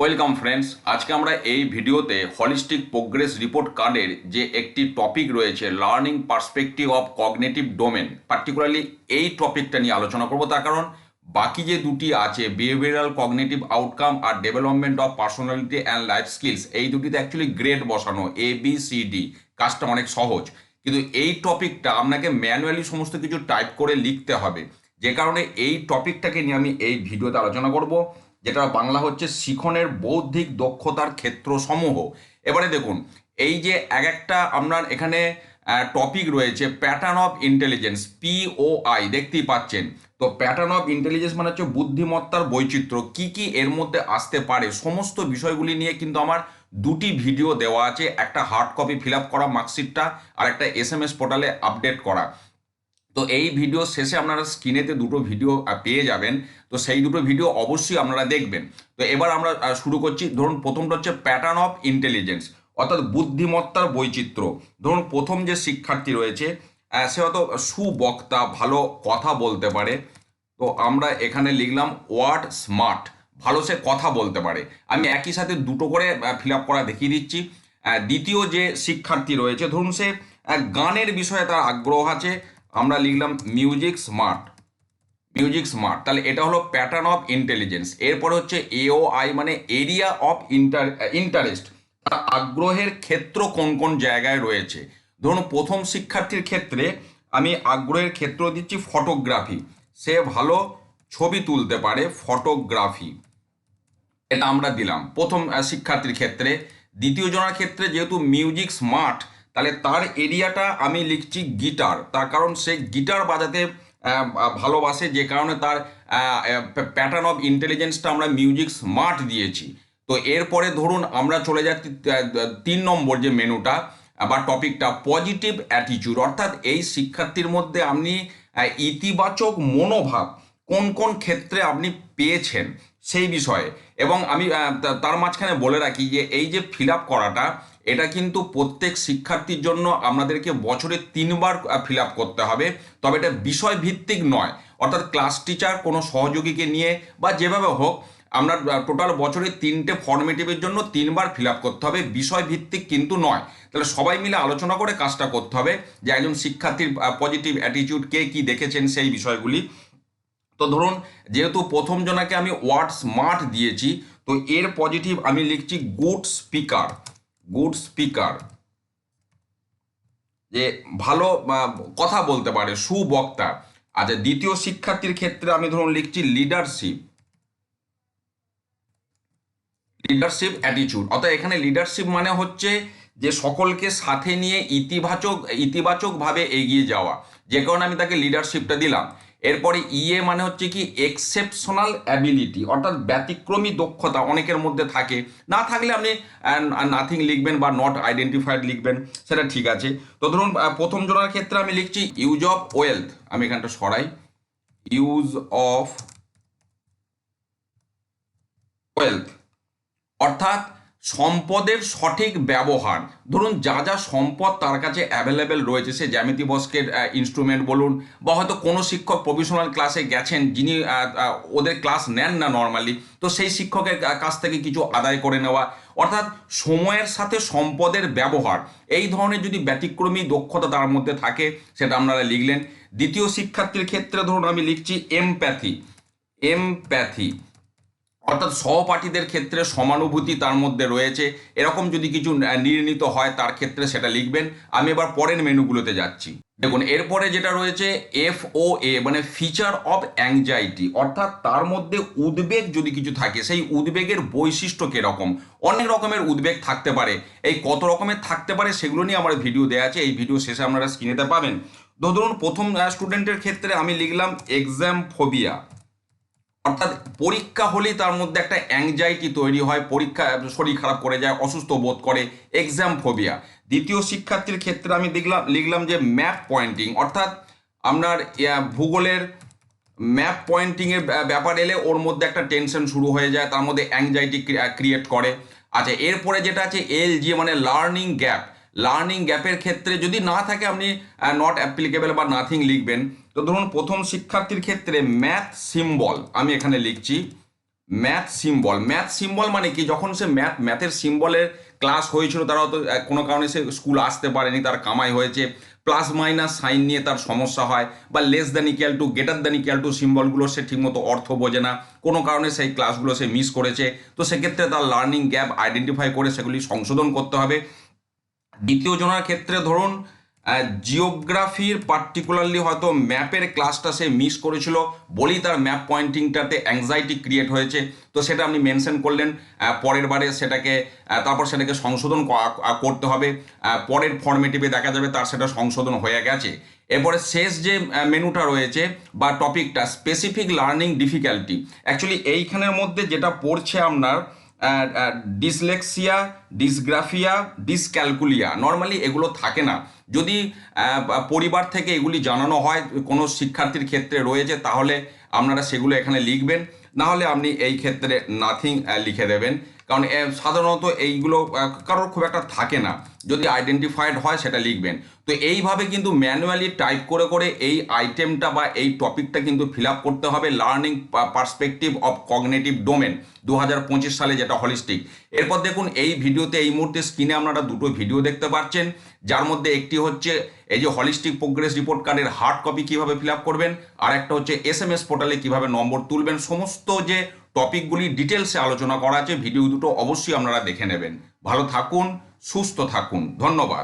Welcome friends আজকে আমরা এই ভিডিওতে হলিস্টিক প্রোগ্রেস রিপোর্ট কার্ডের যে একটি টপিক রয়েছে learning perspective of cognitive domain particularly এই টপিকটা নিয়ে আলোচনা করব। তার কারণ, বাকি যে দুটি আছে behavioural cognitive outcome R development of personality and life skills এই দুটিতে অ্যাকচুয়ালি গ্রেড বসানো এ বি সি ডি কাজটা অনেক সহজ। কিন্তু এই টপিকটা আপনাকে ম্যানুয়ালি সমস্ত কিছু টাইপ করে লিখতে হবে। যে কারণে এই টপিকটাকে নিয়ে আমি এই ভিডিওতে আলোচনা করব। যেটা বাংলা হচ্ছে শিখনের বৌদ্ধিক দক্ষতার ক্ষেত্রসমূহ। এবারে দেখুন, এই যে এক একটা আপনার এখানে টপিক রয়েছে প্যাটার্ন অফ ইন্টেলিজেন্স পিওআই দেখতেই পাচ্ছেন। তো প্যাটার্ন অফ ইন্টেলিজেন্স মানে হচ্ছে বুদ্ধিমত্তার বৈচিত্র্য, কি কি এর মধ্যে আসতে পারে, সমস্ত বিষয়গুলি নিয়ে কিন্তু আমার দুটি ভিডিও দেওয়া আছে, একটা হার্ড কপি ফিল আপ করা মার্কশিটটা আর একটা এস এম এস পোর্টালে আপডেট করা। তো এই ভিডিও শেষে আপনারা স্ক্রিনেতে দুটো ভিডিও পেয়ে যাবেন। তো সেই দুটো ভিডিও অবশ্যই আপনারা দেখবেন। তো এবার আমরা শুরু করছি। ধরুন, প্রথমটা হচ্ছে প্যাটার্ন অফ ইন্টেলিজেন্স অর্থাৎ বুদ্ধিমত্তার বৈচিত্র্য। ধরুন, প্রথম যে শিক্ষার্থী রয়েছে সে হয়তো সুবক্তা, ভালো কথা বলতে পারে। তো আমরা এখানে লিখলাম ওয়ার্ড স্মার্ট ভালো সে কথা বলতে পারে। আমি একই সাথে দুটো করে ফিল আপ করা দেখিয়ে দিচ্ছি। দ্বিতীয় যে শিক্ষার্থী রয়েছে, ধরুন সে গানের বিষয়ে তার আগ্রহ আছে আমরা লিখলাম মিউজিক স্মার্ট মিউজিক স্মার্ট তাহলে এটা হলো প্যাটার্ন অফ ইন্টেলিজেন্স এরপরে হচ্ছে এও আই মানে এরিয়া অফ ইন্টার ইন্টারেস্ট আগ্রহের ক্ষেত্র কোন কোন জায়গায় রয়েছে। ধরুন প্রথম শিক্ষার্থীর ক্ষেত্রে আমি আগ্রহের ক্ষেত্র দিচ্ছি ফটোগ্রাফি সে ভালো ছবি তুলতে পারে ফটোগ্রাফি এটা আমরা দিলাম। প্রথম শিক্ষার্থীর ক্ষেত্রে। দ্বিতীয় জনের ক্ষেত্রে যেহেতু মিউজিক স্মার্ট তাহলে তার এরিয়াটা আমি লিখছি গিটার। তার কারণ সে গিটার বাজাতে ভালোবাসে, যে কারণে তার প্যাটার্ন অফ ইন্টেলিজেন্সটা আমরা মিউজিক স্মার্ট দিয়েছি। তো এরপরে ধরুন আমরা চলে যাচ্ছি তিন নম্বর যে মেনুটা বা টপিকটা পজিটিভ অ্যাটিটিউড অর্থাৎ এই শিক্ষার্থীর মধ্যে আপনি ইতিবাচক মনোভাব কোন কোন ক্ষেত্রে আপনি পেয়েছেন। সেই বিষয়ে। এবং আমি তার মাঝখানে বলে রাখি যে, এই যে ফিল করাটা, এটা কিন্তু প্রত্যেক শিক্ষার্থীর জন্য আপনাদেরকে বছরে তিনবার ফিল করতে হবে। তবে এটা বিষয় ভিত্তিক নয়। অর্থাৎ ক্লাস টিচার কোনো সহযোগীকে নিয়ে বা যেভাবে হোক, আমরা টোটাল বছরে তিনটে ফর্মেটিভের জন্য তিনবার ফিল আপ করতে হবে। বিষয় ভিত্তিক কিন্তু নয়। তাহলে সবাই মিলে আলোচনা করে কাজটা করতে হবে যে, একজন শিক্ষার্থীর পজিটিভ অ্যাটিটিউড কে কি দেখেছেন সেই বিষয়গুলি। তো ধরুন, যেহেতু প্রথম জনাকে আমি ওয়ার্ড স্মার্ট দিয়েছি, তো এর পজিটিভ আমি লিখছি গুড স্পিকার গুড স্পিকার। যে ভালো কথা বলতে পারে, সুবক্তা। আচ্ছা দ্বিতীয় শিক্ষার্থীর ক্ষেত্রে আমি ধরুন লিখছি লিডারশিপ। লিডারশিপ অ্যাটিটিউড অর্থাৎ এখানে লিডারশিপ মানে হচ্ছে যে সকলকে সাথে নিয়ে ইতিবাচক, ইতিবাচকভাবে এগিয়ে যাওয়া। যে কারণে আমি তাকে লিডারশিপটা দিলাম। এরপরে ইএ মানে হচ্ছে কি এক্সেপশনাল অ্যাবিলিটি অর্থাৎ ব্যতিক্রমী দক্ষতা অনেকের মধ্যে থাকে। না থাকলে আপনি নাথিং লিখবেন বা নট আইডেন্টিফাইড লিখবেন, সেটা ঠিক আছে। তো ধরুন প্রথম জনের ক্ষেত্রে আমি লিখছি ইউজ অফ ওয়েলথ আমি এখানটা সরাই। ইউজ অফ ওয়েলথ অর্থাৎ সম্পদের সঠিক ব্যবহার। ধরুন, যা যা সম্পদ তার কাছে অ্যাভেলেবেল রয়েছে, সে জ্যামিতি বস্কের ইনস্ট্রুমেন্ট বলুন, বা হয়তো কোনো শিক্ষক প্রফেশনাল ক্লাসে গেছেন, যিনি ওদের ক্লাস নেন না নর্মালি তো সেই শিক্ষকের কাছ থেকে কিছু আদায় করে নেওয়া। অর্থাৎ, সময়ের সাথে সম্পদের ব্যবহার, এই ধরনের যদি ব্যতিক্রমী দক্ষতা তার মধ্যে থাকে, সেটা আপনারা লিখলেন। দ্বিতীয় শিক্ষার্থীর ক্ষেত্রে ধরুন আমি লিখছি এমপ্যাথি এমপ্যাথি অর্থাৎ সহপাঠীদের ক্ষেত্রে সমানুভূতি তার মধ্যে রয়েছে। এরকম যদি কিছু নির্ণীত হয়, তার ক্ষেত্রে সেটা লিখবেন। আমি এবার পরের মেনুগুলোতে যাচ্ছি। দেখুন, এরপরে যেটা রয়েছে এফ ও এ মানে ফিচার অফ অ্যাংজাইটি অর্থাৎ তার মধ্যে উদ্বেগ যদি কিছু থাকে, সেই উদ্বেগের বৈশিষ্ট্য কীরকম? অনেক রকমের উদ্বেগ থাকতে পারে। এই কত রকমের থাকতে পারে, সেগুলো নিয়ে আমার ভিডিও দেওয়া আছে। এই ভিডিও শেষে আপনারা স্ক্রিনেতে পাবেন। ধরুন, প্রথম স্টুডেন্টের ক্ষেত্রে আমি লিখলাম এক্সাম ফোবিয়া অর্থাৎ পরীক্ষা হলেই তার মধ্যে একটা অ্যাংজাইটি তৈরি হয়, পরীক্ষা, শরীর খারাপ করে যায়, অসুস্থ বোধ করে এক্সাম ফোবিয়া দ্বিতীয় শিক্ষার্থীর ক্ষেত্রে আমি দেখলাম, লিখলাম যে ম্যাপ পয়েন্টিং অর্থাৎ আপনার ভূগোলের ম্যাপ পয়েন্টিংয়ের ব্যাপার এলে ওর মধ্যে একটা টেনশন শুরু হয়ে যায়, তার মধ্যে অ্যাংজাইটি ক্রিয়েট করে। আচ্ছা এরপরে যেটা আছে এল জি মানে লার্নিং গ্যাপ লার্নিং গ্যাপের ক্ষেত্রে যদি না থাকে, আপনি নট অ্যাপ্লিকেবল বা নাথিং লিখবেন। তো ধরুন প্রথম শিক্ষার্থীর ক্ষেত্রে ম্যাথ সিম্বল আমি এখানে লিখছি ম্যাথ সিম্বল ম্যাথ সিম্বল মানে কি? যখন সে ম্যাথ ম্যাথের সিম্বলের ক্লাস হয়েছিল তারা আহ, কোনো কারণে সে স্কুল আসতে পারেনি তার কামাই হয়েছে। প্লাস মাইনাস সাইন নিয়ে তার সমস্যা হয় বা less than equal to greater than equal to সিম্বলগুলো সে ঠিকমতো অর্থ বোঝে না। কোনো কারণে সেই ক্লাসগুলো সে মিস করেছে। তো সেক্ষেত্রে তার লার্নিং গ্যাপ আইডেন্টিফাই করে সেগুলি সংশোধন করতে হবে। দ্বিতীয় জনের ক্ষেত্রে ধরুন জিওগ্রাফির পার্টিকুলারলি হয়তো ম্যাপের ক্লাসটা সে মিস করেছিল, বলেই তার ম্যাপ পয়েন্টিংটাতে অ্যাংজাইটি ক্রিয়েট হয়েছে। তো সেটা আপনি মেনশন করলেন পরের বারে সেটাকে তারপর সেটাকে সংশোধন করতে হবে। পরের ফর্মেটিভে দেখা যাবে তার সেটা সংশোধন হয়ে গেছে। এরপরে শেষ যে মেনুটা রয়েছে বা টপিকটা স্পেসিফিক লার্নিং ডিফিকাল্টি অ্যাকচুয়ালি এইখানের মধ্যে যেটা পড়ছে আপনার ডিসলেক্সিয়া ডিসগ্রাফিয়া ডিসক্যালকুলিয়া নর্মালি এগুলো থাকে না। যদি পরিবার থেকে এগুলি জানানো হয়, কোনো শিক্ষার্থীর ক্ষেত্রে রয়েছে, তাহলে আপনারা সেগুলো এখানে লিখবেন। নাহলে আপনি এই ক্ষেত্রে নাথিং লিখে দেবেন। কারণ সাধারণত এইগুলো কারোর খুব একটা থাকে না। যদি আইডেন্টিফাইড হয়, সেটা লিখবেন। তো এইভাবে কিন্তু ম্যানুয়ালি টাইপ করে করে এই আইটেমটা বা এই টপিকটা কিন্তু ফিল করতে হবে learning perspective of cognitive domain দু হাজার পঁচিশ সালে যেটা হলিস্টিক এরপর দেখুন, এই ভিডিওতে, এই মুহূর্তে স্ক্রিনে আপনারা দুটো ভিডিও দেখতে পাচ্ছেন। যার মধ্যে একটি হচ্ছে, এই যে হলিস্টিক প্রোগ্রেস রিপোর্ট কার্ডের হার্ড কপি কীভাবে ফিল করবেন? আর একটা হচ্ছে এস এম এস পোর্টালে কীভাবে নম্বর তুলবেন? সমস্ত যে টপিকগুলি ডিটেলসে আলোচনা করা আছে, ভিডিও দুটো অবশ্যই আপনারা দেখে নেবেন। ভালো থাকুন, সুস্থ থাকুন। ধন্যবাদ।